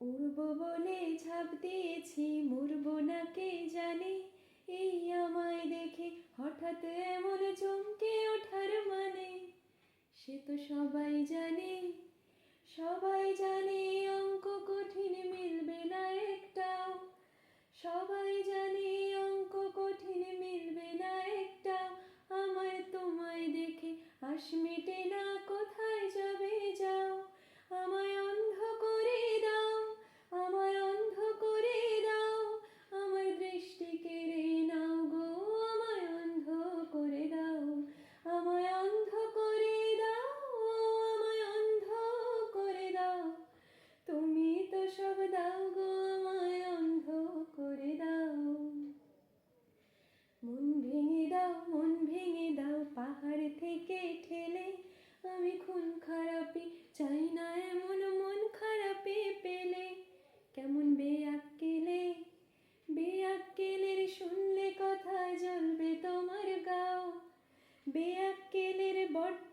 উড়ব বলে ঝাঁপ দিয়েছি মরব না কে জানে। এই আমায় দেখে হঠাৎ এমন চমকে ওঠার মানে। সে তো সবাই জানে সবাই জানে অঙ্ক কঠিন মিলবে না একটাও। সবাই জানে অঙ্ক কঠিন মিলবে না একটাও। আমার তোমায় দেখে আশ মেটে না কোথায় যাবে ভেঙে দাও, মন ভেঙে দাও, পাহাড় থেকে ঠেলে। আমি খুন খারাপি চাই না এমন মন খারাপে পেলে। কেমন বেয়াক্কেলে বেয়াক্কেলের শুনলে কথা জ্বলবে তোমার গাও। বেয়াক্কেলের বড্ড